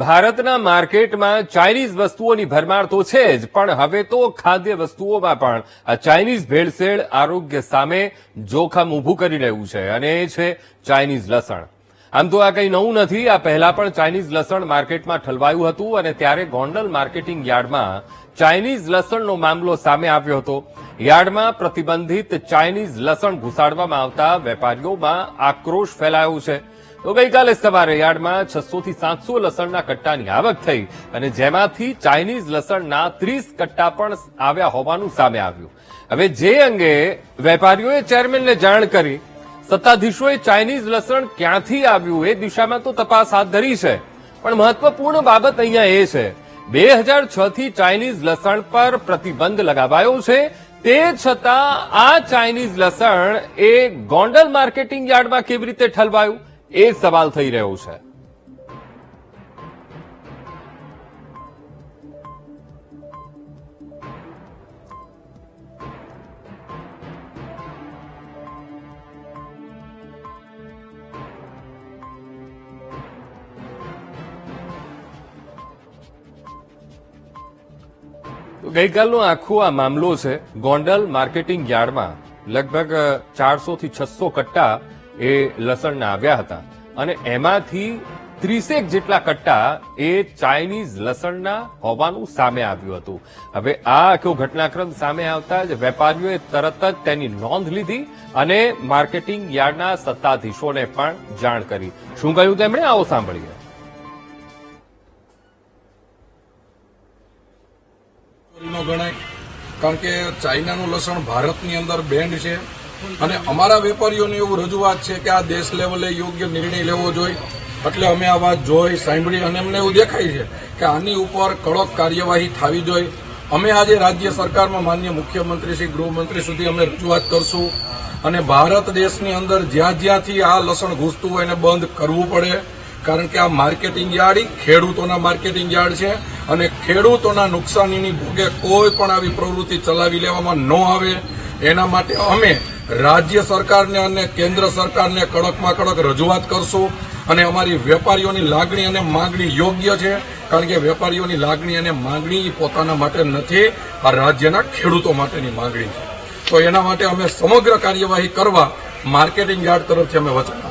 ભારતના માર્કેટમાં ચાઇનીઝ વસ્તુઓની ભરમાર તો છે જ, પણ હવે તો ખાદ્ય વસ્તુઓમાં પણ આ ચાઇનીઝ ભેળસેળ આરોગ્ય સામે જોખમ ઊભું કરી રહ્યું છે, અને એ છે ચાઇનીઝ લસણ. આમ તો આ કંઈ નવું નથી, આ પહેલા પણ ચાઇનીઝ લસણ માર્કેટમાં ઠલવાયું હતું, અને ત્યારે ગોંડલ માર્કેટિંગ યાર્ડમાં ચાઇનીઝ લસણનો મામલો સામે આવ્યો હતો. યાર્ડમાં પ્રતિબંધિત ચાઇનીઝ લસણ ઘુસાડવામાં આવતા વેપારીઓમાં આક્રોશ ફેલાયો છે. તો ગઈકાલે સવારે યાર્ડમાં છસો થી સાતસો લસણના કટ્ટાની આવક થઈ અને જેમાંથી ચાઇનીઝ લસણના ત્રીસ કટ્ટા પણ આવ્યા હોવાનું સામે આવ્યું. હવે જે અંગે વેપારીઓએ ચેરમેનને જાણ કરી, સત્તાધીશોએ ચાઇનીઝ લસણ ક્યાંથી આવ્યું એ દિશામાં તો તપાસ હાથ ધરી છે. પણ મહત્વપૂર્ણ બાબત અહીંયા એ છે, બે હજાર છ થી ચાઇનીઝ લસણ પર પ્રતિબંધ લગાવાયો છે. તે છતાં આ ચાઇનીઝ લસણ એ ગોંડલ માર્કેટિંગ યાર્ડમાં કેવી રીતે ઠલવાયું? એ સવાલ થઈ રહ્યો છે. ગઈકાલનો આખો આ મામલો છે ગોંડલ માર્કેટિંગ યાર્ડમાં. લગભગ ચારસો થી છસો કટ્ટા એ લસણના આવ્યા હતા. અને એમાંથી ત્રીસેક જેટલા કટ્ટા એ ચાઇનીઝ લસણના હોવાનું સામે આવ્યું હતું. હવે આ આખો ઘટનાક્રમ સામે આવતા જ વેપારીઓએ તરત જ તેની નોંધ લીધી અને માર્કેટિંગ યાર્ડના સત્તાધીશોને પણ જાણ કરી. શું કહ્યું તેમણે? આવો સાંભળીએ. ગણાય કારણ કે ચાઇનાનું લસણ ભારતની અંદર બેન્ડ છે. અને અમારા વેપારીઓને એવું રજૂઆત છે કે આ દેશ લેવલે યોગ્ય નિર્ણય લેવો જોઈએ. એટલે અમે આ વાત જોઈ, સાંભળી અને અમને એવું દેખાય છે કે આની ઉપર કડક કાર્યવાહી થવી જોઈએ. અમે આજે રાજ્ય સરકારમાં માન્ય મુખ્યમંત્રી શ્રી, ગૃહમંત્રી સુધી અમે રજૂઆત કરશું. અને ભારત દેશની અંદર જ્યાં જ્યાંથી આ લસણ ઘૂસતું હોય એને બંધ કરવું પડે. કારણ કે આ માર્કેટિંગ યાર્ડ, ખેડૂતોના માર્કેટિંગ યાર્ડ છે. અને ખેડૂતોના નુકસાનીની ભોગે કોઈ પણ આવી પ્રવૃત્તિ ચલાવી લેવામાં ન આવે. એના માટે અમે રાજ્ય સરકારને અને કેન્દ્ર સરકારને કડકમાં કડક રજૂઆત કરશું અને અમારી વેપારીઓની લાગણી અને માંગણી યોગ્ય છે, કારણ કે વેપારીઓની લાગણી અને માંગણી પોતાના માટે નથી, આ રાજ્યના ખેડૂતો માટેની માંગણી છે. તો એના માટે અમે સમગ્ર કાર્યવાહી કરવા માર્કેટિંગ યાર્ડ તરફથી અમે વચન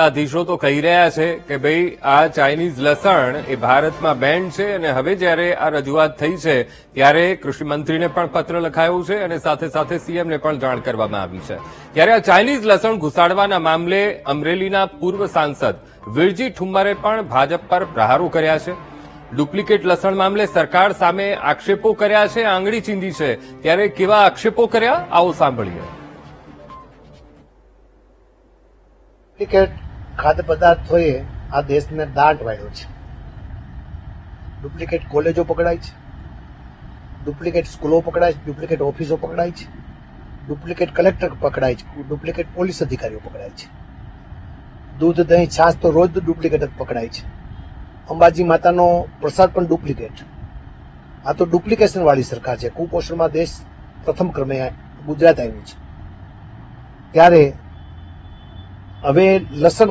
સત્તાધીશો તો કહી રહ્યા છે કે ભાઈ, આ ચાઇનીઝ લસણ એ ભારતમાં બેન્ડ છે અને હવે જ્યારે આ રજૂઆત થઈ છે, ત્યારે કૃષિ મંત્રીને પણ પત્ર લખાયો છે અને સાથે સાથે સીએમને પણ જાણ કરવામાં આવી છે. ત્યારે આ ચાઇનીઝ લસણ ઘુસાડવાના મામલે અમરેલીના પૂર્વ સાંસદ વિરજી ઠુમ્મરે પણ ભાજપ પર પ્રહારો કર્યા છે. ડુપ્લિકેટ લસણ મામલે સરકાર સામે આક્ષેપો કર્યા છે, આંગળી ચીંધી છે. ત્યારે કેવા આક્ષેપો કર્યા? આવો સાંભળીએ. ખાદ્ય પદાર્થોએ આ દેશને દાંટ વાળ્યો છે. ડુપ્લિકેટ કોલેજો પકડાય છે. ડુપ્લિકેટ સ્કૂલો પકડાય છે. ડુપ્લિકેટ ઓફિસો પકડાય છે. ડુપ્લિકેટ કલેક્ટર પકડાય છે. ડુપ્લિકેટ પોલીસ અધિકારીઓ પકડાય છે. દૂધ, દહીં, છાશ તો રોજ ડુપ્લિકેટ જ પકડાય છે. અંબાજી માતાનો પ્રસાદ પણ ડુપ્લિકેટ. આ તો ડુપ્લિકેશન વાળી સરકાર છે. કુપોષણમાં દેશ પ્રથમ ક્રમે ગુજરાત આવ્યું છે. ત્યારે હવે લસણ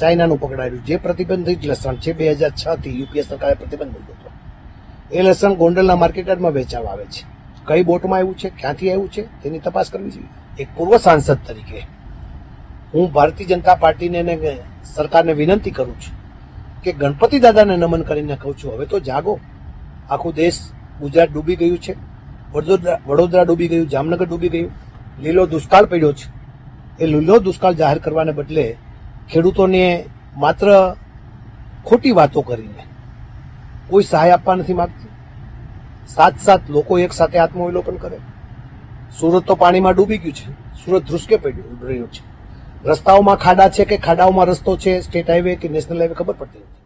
ચાઇનાનું પકડાયું. જે પ્રતિબંધિત લસણ છે, બે હજાર છ થી યુપીએ સરકારે પ્રતિબંધ મૂક્યો હતો. એ લસણ ગોંડલના માર્કેટમાં વેચાવા આવે છે. કઈ બોટમાં આવ્યું છે, ક્યાંથી આવ્યું છે, તેની તપાસ કરવી જોઈએ. એક પૂર્વ સાંસદ તરીકે હું ભારતીય જનતા પાર્ટીને સરકારને વિનંતી કરું છું કે ગણપતિ દાદાને નમન કરીને કહું છું, હવે તો જાગો. આખું દેશ ગુજરાત ડૂબી ગયું છે. વડોદરા વડોદરા ડૂબી ગયું, જામનગર ડૂબી ગયું. લીલો દુષ્કાળ પડ્યો છે. એ લીલો દુષ્કાળ જાહેર કરવાને બદલે ખેડૂતોને માત્ર ખોટી વાતો કરીને કોઈ સહાય આપવા નથી માંગતી. સાત સાત લોકો એક સાથે આત્મવિલોપન કરે. સુરત તો પાણીમાં ડૂબી ગયું છે. સુરત ધ્રુસકે પડ્યું, રહ્યું છે. રસ્તાઓમાં ખાડા છે કે ખાડાઓમાં રસ્તો છે, સ્ટેટ હાઈવે કે નેશનલ હાઈવે ખબર પડતી નથી.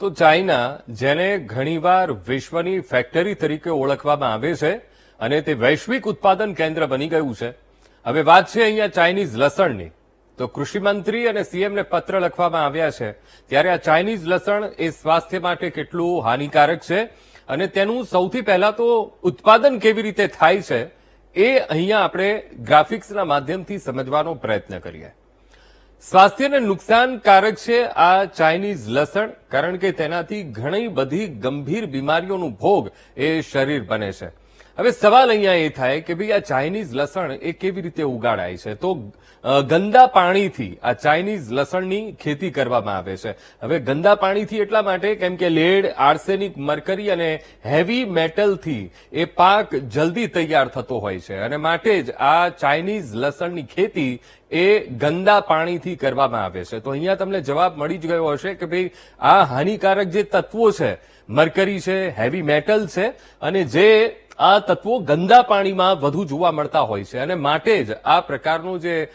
તો ચાઇના, જેને ઘણીવાર વિશ્વની ફેક્ટરી તરીકે ઓળખવામાં આવે છે અને તે વૈશ્વિક ઉત્પાદન કેન્દ્ર બની ગયું છે. હવે વાત છે અહીંયા ચાઇનીઝ લસણની. તો કૃષિમંત્રી અને સીએમને પત્ર લખવામાં આવ્યા છે. ત્યારે આ ચાઇનીઝ લસણ એ સ્વાસ્થ્ય માટે કેટલું હાનિકારક છે અને તેનું સૌથી પહેલા તો ઉત્પાદન કેવી રીતે થાય છે એ અહીંયા આપણે ગ્રાફિક્સના માધ્યમથી સમજવાનો પ્રયત્ન કરીએ. સ્વાસ્થ્યને નુકસાનકારક છે આ ચાઇનીઝ લસણ કારણ કે તેનાથી ઘણી બધી ગંભીર બીમારીઓનું ભોગ એ શરીર બને છે. હવે સવાલ અહીંયા એ થાય કે ભાઈ આ ચાઇનીઝ લસણ એ કેવી રીતે ઉગાડાય છે? તો ગંદા પાણીથી આ ચાઇનીઝ લસણની ખેતી કરવામાં આવે છે. હવે ગંદા પાણીથી એટલા માટે કેમ કે લેડ, આર્સેનિક, મરકરી અને હેવી મેટલથી એ પાક જલ્દી તૈયાર થતો હોય છે. અને માટે જ આ ચાઇનીઝ લસણની ખેતી એ ગંદા પાણીથી કરવામાં આવે છે. તો અહીંયા તમને જવાબ મળી જ ગયો હશે કે ભાઈ આ હાનિકારક જે તત્વો છે મરકરી છે હેવી મેટલ છે અને જે આ તત્વો ગંદા પાણીમાં વધુ જોવા મળતા હોય છે. અને માટે જ આ પ્રકારનો જે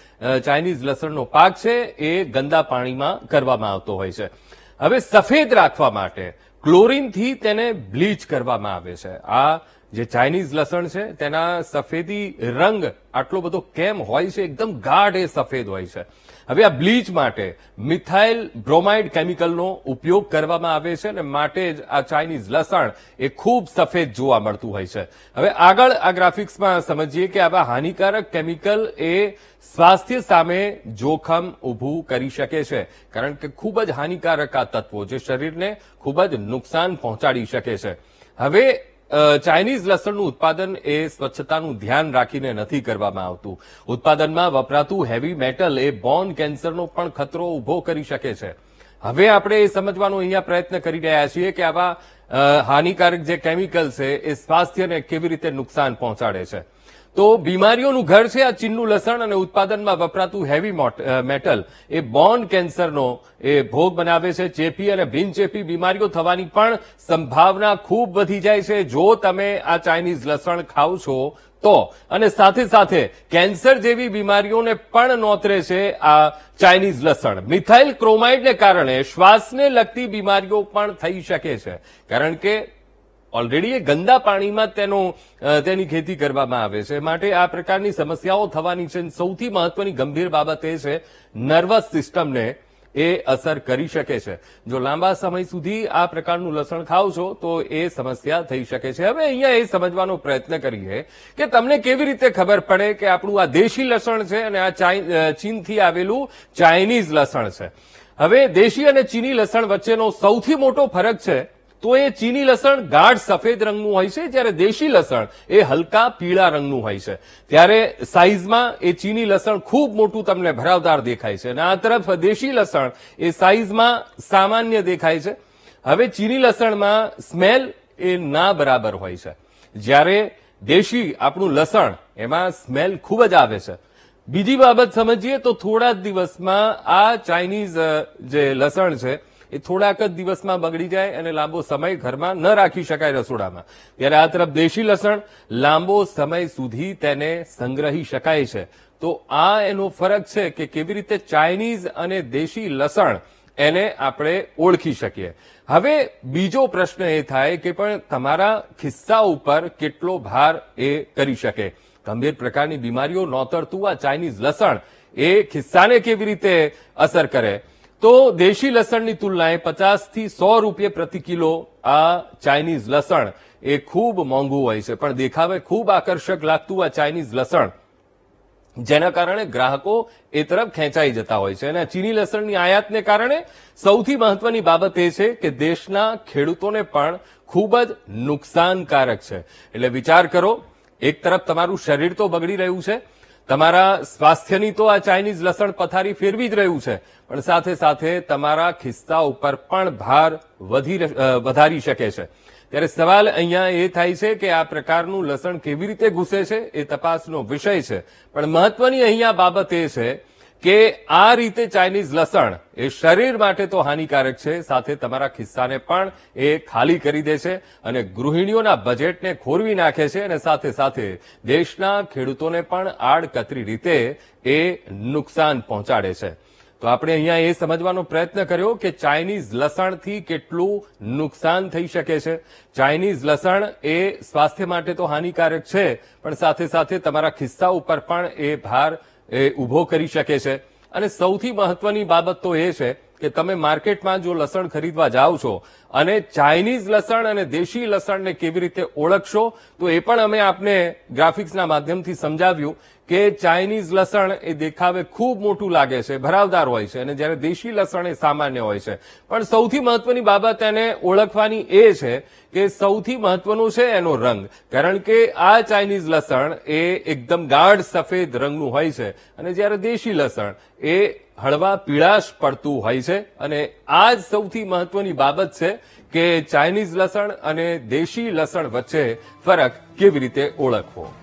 ચાઇનીઝ લસણનો પાક છે એ ગંદા પાણીમાં કરવામાં આવતો હોય છે. હવે સફેદ રાખવા માટે, ક્લોરીનથી તેને બ્લીચ કરવામાં આવે છે. આ જે ચાઇનીઝ લસણ છે, તેના સફેદી રંગ આટલો બધો કેમ હોય છે? એકદમ ગાઢ એ સફેદ હોય છે. હવે આ બ્લીચ માટે મિથાઇલ બ્રોમાઇડ કેમિકલનો ઉપયોગ કરવામાં આવે છે અને માટે જ આ ચાઇનીઝ લસણ એ ખૂબ સફેદ જોવા મળતું હોય છે. હવે આગળ આ ગ્રાફિક્સમાં સમજીએ કે આવા હાનિકારક કેમિકલ એ સ્વાસ્થ્ય સામે જોખમ ઊભું કરી શકે છે. કારણ કે ખૂબ જ હાનિકારક આ તત્વો જે શરીરને ખૂબ જ નુકસાન પહોંચાડી શકે છે. હવે ચાઇનીઝ લસણનું ઉત્પાદન એ સ્વચ્છતાનું ધ્યાન રાખીને નથી કરવામાં આવતું. ઉત્પાદનમાં વપરાતું હેવી મેટલ એ બોન કેન્સરનો પણ ખતરો ઊભો કરી શકે છે. હવે આપણે એ સમજવાનો અહીંયા પ્રયત્ન કરી રહ્યા છીએ કે આવા હાનિકારક જે કેમિકલ છે એ સ્વાસ્થ્યને કેવી રીતે નુકસાન પહોંચાડે છે. તો બીમારીઓનું ઘર છે આ ચીનનું લસણ અને ઉત્પાદનમાં વપરાતું હેવી મોટ- મેટલ એ બોન કેન્સરનો એ ભોગ બનાવે છે. ચેપી અને બિનચેપી બીમારીઓ થવાની પણ સંભાવના ખૂબ વધી જાય છે. જો તમે આ ચાઇનીઝ લસણ ખાવ છો, તો. અને સાથે સાથે કેન્સર જેવી બીમારીઓને પણ નોતરે છે આ ચાઇનીઝ લસણ. મિથાઇલ ક્રોમાઇડને કારણે શ્વાસને લગતી બીમારીઓ પણ થઈ શકે છે. કારણ કે ઓલરેડી એ ગંદા પાણીમાં તેનો તેની ખેતી કરવામાં આવે છે. માટે આ પ્રકારની સમસ્યાઓ થવાની છે સૌથી મહત્વની ગંભીર બાબત એ છે નર્વસ સિસ્ટમને એ અસર કરી શકે છે. જો લાંબા સમય સુધી આ પ્રકારનું લસણ ખાવ છો તો એ સમસ્યા થઈ શકે છે. હવે અહીંયા એ સમજવાનો પ્રયત્ન કરીએ કે તમને કેવી રીતે ખબર પડે કે આપણું આ દેશી લસણ છે અને આ ચીનથી આવેલું ચાઇનીઝ લસણ છે. હવે દેશી અને ચીની લસણ વચ્ચેનો સૌથી મોટો ફરક છે તો એ ચીની લસણ ગાઢ સફેદ રંગનું હોય છે, જ્યારે દેશી લસણ એ હલકા પીળા રંગનું હોય છે. ત્યારે સાઇઝમાં એ ચીની લસણ ખૂબ મોટું તમને ભરાવદાર દેખાય છે અને આ તરફ દેશી લસણ એ સાઇઝમાં સામાન્ય દેખાય છે. હવે ચીની લસણમાં સ્મેલ એ ના બરાબર હોય છે. જ્યારે દેશી આપણું લસણ એમાં સ્મેલ ખૂબ જ આવે છે. બીજી બાબત સમજીએ તો થોડા જ દિવસમાં આ ચાઇનીઝ જે લસણ છે એ થોડાક જ દિવસમાં બગડી જાય અને લાંબો સમય ઘરમાં ન રાખી શકાય રસોડામાં. ત્યારે આ તરફ દેશી લસણ લાંબો સમય સુધી તેને સંગ્રહી શકાય છે. તો આ એનો ફરક છે કે કેવી રીતે ચાઇનીઝ અને દેશી લસણ એને આપણે ઓળખી શકીએ. હવે બીજો પ્રશ્ન એ થાય કે પણ તમારા ખિસ્સા ઉપર કેટલો ભાર એ કરી શકે? ગંભીર પ્રકારની બીમારીઓ નોતરતું આ ચાઇનીઝ લસણ એ ખિસ્સાને કેવી રીતે અસર કરે? તો દેશી લસણની તુલનાએ પચાસથી સો રૂપિયા પ્રતિ કિલો આ ચાઇનીઝ લસણ એ ખૂબ મોંઘું હોય છે. પણ દેખાવે ખૂબ આકર્ષક લાગતું આ ચાઇનીઝ લસણ. જેના કારણે ગ્રાહકો એ તરફ ખેંચાઈ જતા હોય છે. અને ચીની લસણની આયાતને કારણે સૌથી મહત્વની બાબત એ છે કે દેશના ખેડૂતોને પણ ખૂબ જ નુકસાનકારક છે. એટલે વિચાર કરો, એક તરફ તમારું શરીર તો બગડી રહ્યું છે તમારા સ્વાસ્થ્યની તો આ ચાઇનીઝ લસણ પથારી ફેરવી જ રહ્યું છે, પણ સાથે સાથે તમારા ખિસ્સા ઉપર પણ ભાર વધી વધારી શકે છે. ત્યારે સવાલ અહીંયા એ થાય છે કે આ પ્રકારનું લસણ કેવી રીતે ઘૂસે છે એ તપાસનો વિષય છે. પણ મહત્વની અહીંયા બાબત એ છે કે આ રીતે ચાઇનીઝ લસણ એ શરીર માટે તો હાનિકારક છે, સાથે તમારા ખિસ્સાને પણ એ ખાલી કરી દે છે અને ગૃહિણીઓના બજેટને ખોરવી નાખે છે અને સાથે સાથે દેશના ખેડૂતોને પણ આડકતરી રીતે એ નુકસાન પહોંચાડે છે. તો આપણે અહીંયા એ સમજવાનો પ્રયત્ન કર્યો કે ચાઇનીઝ લસણથી કેટલું નુકસાન થઈ શકે છે. ચાઇનીઝ લસણ એ સ્વાસ્થ્ય માટે તો હાનિકારક છે, પણ સાથે સાથે તમારા ખિસ્સા ઉપર પણ એ ભાર એ ઊભો કરી શકે છે. અને સૌથી મહત્વની બાબત તો એ છે કે તમે માર્કેટમાં જો લસણ ખરીદવા જાઓ છો અને ચાઇનીઝ લસણ અને દેશી લસણને કેવી રીતે ઓળખશો, તો એ પણ અમે આપને ગ્રાફિક્સના માધ્યમથી સમજાવ્યું કે ચાઇનીઝ લસણ એ દેખાવે ખૂબ મોટું લાગે છે, ભરાવદાર હોય છે અને જ્યારે દેશી લસણ એ સામાન્ય હોય છે. પણ સૌથી મહત્વની બાબત એને ઓળખવાની એ છે કે સૌથી મહત્વનું છે એનો રંગ, કારણ કે આ ચાઇનીઝ લસણ એ એકદમ ગાઢ સફેદ રંગનું હોય છે અને જ્યારે દેશી લસણ એ હળવા પીળાશ પડતું હોય છે અને આ જ સૌથી મહત્વની બાબત છે કે ચાઇનીઝ લસણ અને દેશી લસણ વચ્ચે ફરક કેવી રીતે ઓળખવો.